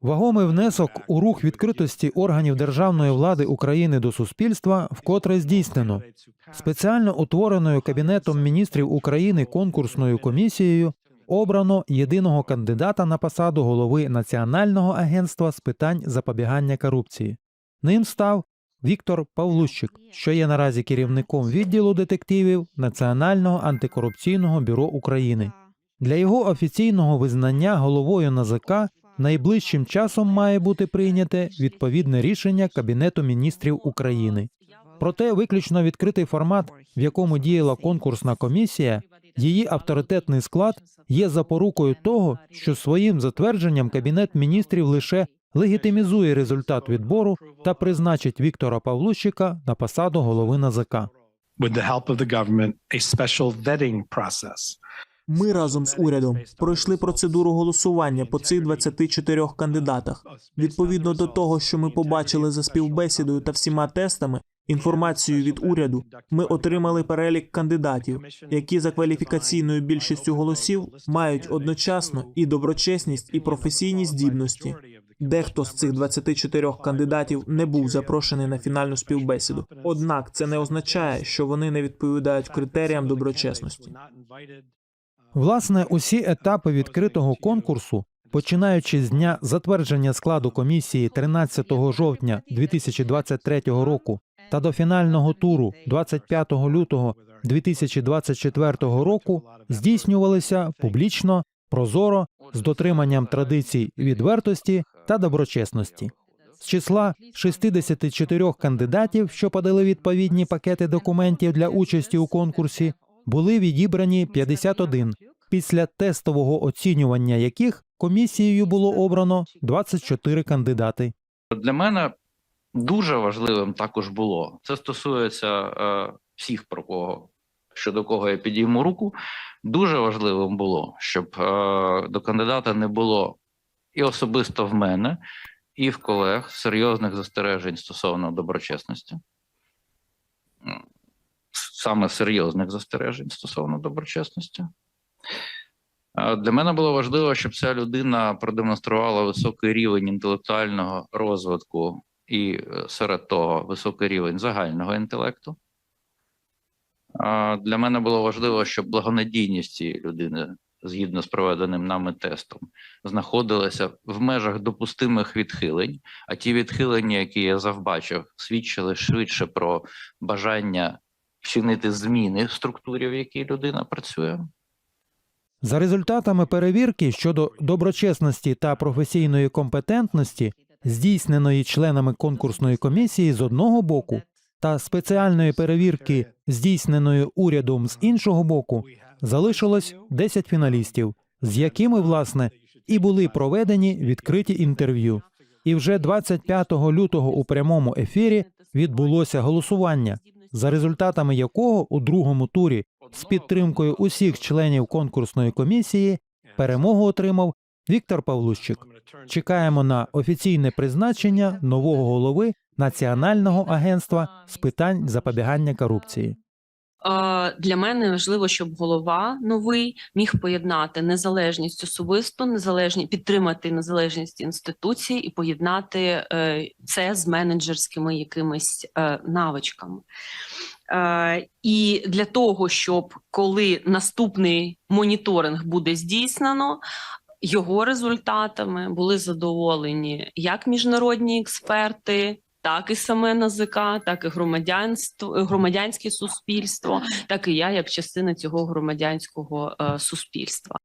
Вагомий внесок у рух відкритості органів державної влади України до суспільства вкотре здійснено. Спеціально утвореною Кабінетом міністрів України конкурсною комісією обрано єдиного кандидата на посаду голови Національного агентства з питань запобігання корупції. Ним став Віктор Павлущик, що є наразі керівником відділу детективів Національного антикорупційного бюро України. Для його офіційного визнання головою НАЗК найближчим часом має бути прийняте відповідне рішення Кабінету міністрів України. Проте виключно відкритий формат, в якому діяла конкурсна комісія, її авторитетний склад є запорукою того, що своїм затвердженням Кабінет міністрів лише легітимізує результат відбору та призначить Віктора Павлущика на посаду голови НАЗК. with the help of the government, a special vetting process. Ми разом з урядом пройшли процедуру голосування по цих 24 кандидатах. Відповідно до того, що ми побачили за співбесідою та всіма тестами, інформацією від уряду, ми отримали перелік кандидатів, які за кваліфікаційною більшістю голосів мають одночасно і доброчесність, і професійні здібності. Дехто з цих 24 кандидатів не був запрошений на фінальну співбесіду. Однак це не означає, що вони не відповідають критеріям доброчесності. Власне, усі етапи відкритого конкурсу, починаючи з дня затвердження складу комісії 13 жовтня 2023 року та до фінального туру 25 лютого 2024 року, здійснювалися публічно, прозоро, з дотриманням традицій відвертості та доброчесності. З числа 64 кандидатів, що подали відповідні пакети документів для участі у конкурсі, були відібрані 51, після тестового оцінювання яких комісією було обрано 24 кандидати. Для мене дуже важливим також було. Це стосується е, всіх про кого щодо кого я підійму руку. Дуже важливим було, щоб е, до кандидата не було і особисто в мене, і в колег серйозних застережень стосовно доброчесності. Саме серйозних застережень стосовно доброчесності. Для мене було важливо, щоб ця людина продемонструвала високий рівень інтелектуального розвитку і е, серед того високий рівень загального інтелекту. Для мене було важливо, щоб благонадійність цієї людини, згідно з проведеним нами тестом, знаходилася в межах допустимих відхилень. А ті відхилення, які я завбачив, свідчили швидше про бажання вчинити зміни в структурі, в якій людина працює. За результатами перевірки щодо доброчесності та професійної компетентності, здійсненої членами конкурсної комісії з одного боку, та спеціальної перевірки, здійсненої урядом з іншого боку, залишилось 10 фіналістів, з якими, власне, і були проведені відкриті інтерв'ю. І вже 25 лютого у прямому ефірі відбулося голосування, за результатами якого у другому турі з підтримкою усіх членів конкурсної комісії перемогу отримав Віктор Павлущик. Чекаємо на офіційне призначення нового голови Національного агентства з питань запобігання корупції. Е, Для мене важливо, щоб голова новий міг поєднати незалежність особисто, незалежні підтримати незалежність інституцій і поєднати е, це з менеджерськими якимись е, навичками. І для того, щоб коли наступний моніторинг буде здійснено, його результатами були задоволені як міжнародні експерти, так і саме НАЗК, так і громадянство, громадянське суспільство, так і я як частина цього громадянського е, суспільства.